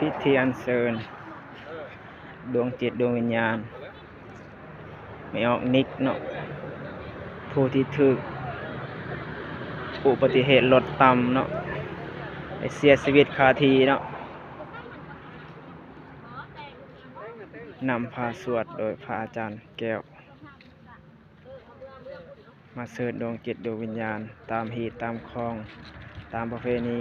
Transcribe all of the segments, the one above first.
พิธีอัญเชิญดวงจิตดวงวิญญาณ ไม่ออกนิกเนาะผู้ที่ถึกอุบัติเหตุรถต่ำเนาะไปเสียชีวิตคาทีเนาะนำพาสวดโดยพระอาจารย์แก้ว มาเสดดวงจิตดวงวิญญาณ ตามหีตตามคลอง ตามประเพณี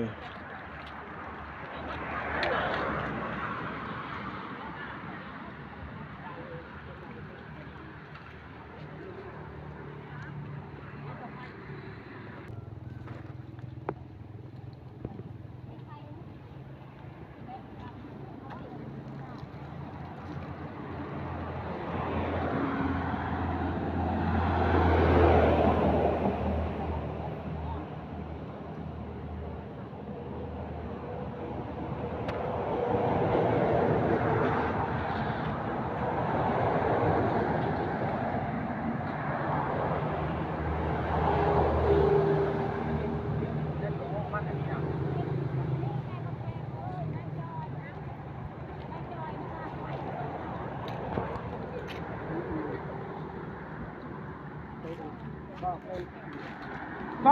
บอก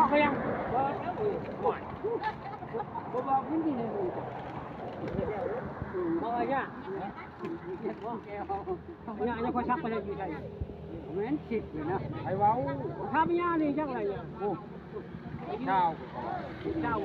เขายังบอกแล้วเออบอกบอกบอกพื้นที่ในมือบอกอะไรอะบอกแกเอาเนี่ยยังพอชักไปเลยอยู่ใจเหมือนจิตเลยนะไอ้ว้าวทำยานี่จังไรอะโอ้เจ้าเจ้า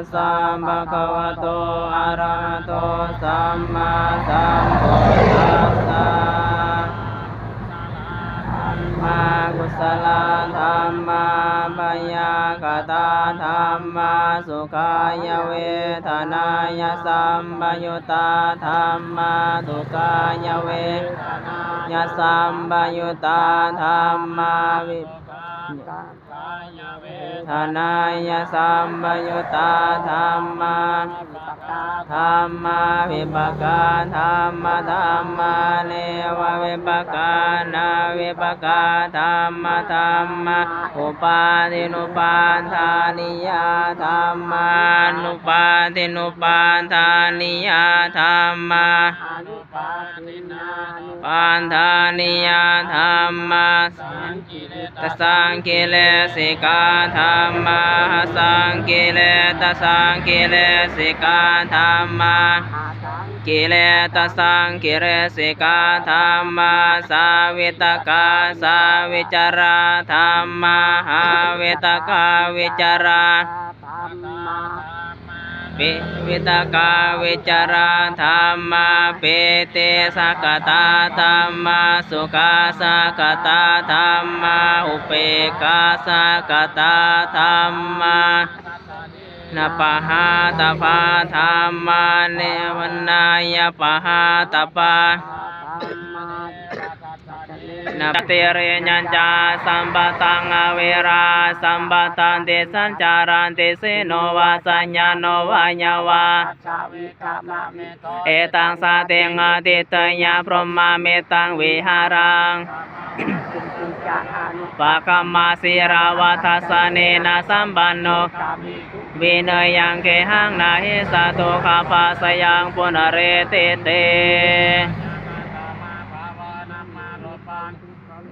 สสะภะคะวะโตอะระหะโตสัมมาสัมพุทธัสสะมากุศลธรรมาปยากตาธรรมาสุขายเวทนายสัมปยุตาธรรมาทุกขายเวทนายสัมปยุตาธรรมาวิป ทนายสัมปยุตตาธรรมาธรรมาวิปกาธรรมธรรมาเนววิปกานาวิปกาธรรมธรรมอุปาทินุปาทานิยาธรรมานุปาทินุปาทานิยาธรรมา ปานธานิยาธรรมาตสังกิเลสิกาธรรมาสังกิเลตสังกิเลสิกาธรรมากิเลตสังกิเลสิกาธรรมาสาวิตกาสาวิจาราธรรมาหาวิตกาวิจาราธรรมะ ปิวิตกาวิจาราธรรมาเปเตสักตาธรรมาสุขาสกตาธรรมาอุเปกาสักตาธรรมานาปหาตาภาธรรมาเนวนายปหาตปา นาเตเรญัญจาสัมปตังอเวราสัมปตันเตสัญจารันเตเสโนวาสัญญาโนวายาวาเอตังสาเตงอติตยาพรหมาเมตังวิหารังปะกัมมาสิราวัฏสเนนะสัมปันโนวินยังเกหังนาหิสตุขาปาสยังปุณเรเตเต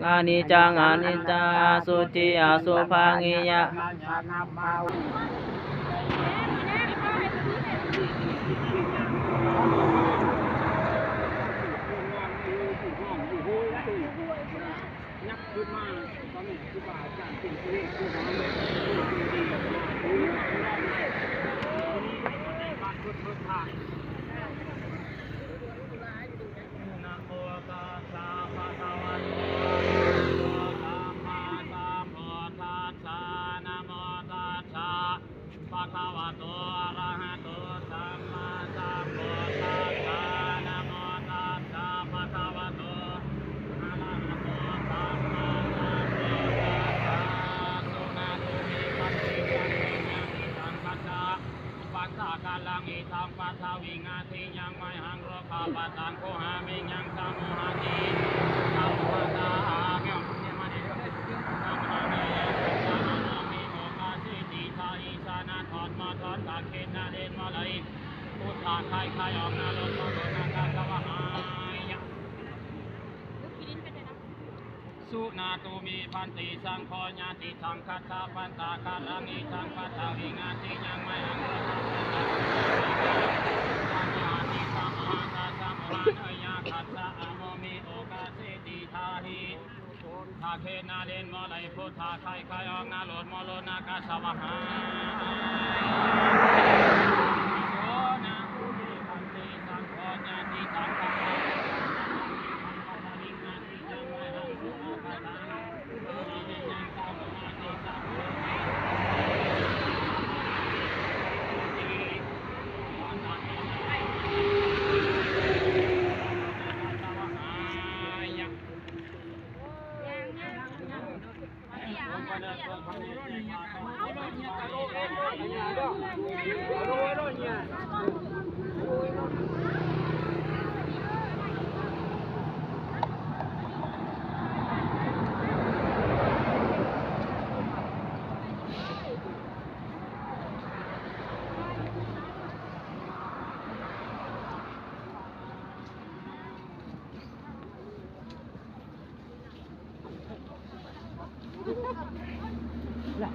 อานิจังอานิจจาสุจิอาสุภังอิยะนะโมตัสสะภะคะวะโตอะระหะโตสัมมาสัมพุทธัสสะนะโมตัสสะภะคะวะโตอะระหะโตสัมมาสัมพุทธัสสะนะโมตัสสะภะคะวะโตอะระหะโตสัมมาสัมพุทธัสสะสุนาตุมิปัสสิยังเมยังอิสังคัจจา ปัสสะกาลังอิทังปัสสะวิงาติยังไม่หังโรคาปัสสังโคหามิยังสมุหาติสัมพุทธาเกี่ยวกับเนี่ยมาเนี่ยสัมมาเนยสัมมานามิโมกาสิติทาอิสานาถอนมาถอนกาเขนนาเดนมาเลยพุทธาครใครออกนาโลโลโลนาคาสวะหายสุนาตุมีพันติสังโฆญาติสังคัสสะปันตาคาลังอิทังปัสสะวิงาติยังไม่หังโรคาปัสสะสัมมาติสัมมาตาสัมมาเนยาคัสสะอะโมมิโอกาเสติทาหิทา เคนาเดนโมไลพุทธาไคไคออกนาโลดโมโลนากาสวะหาโสนาตุมีพันติสังโฆญาติสังคัสสะ ละ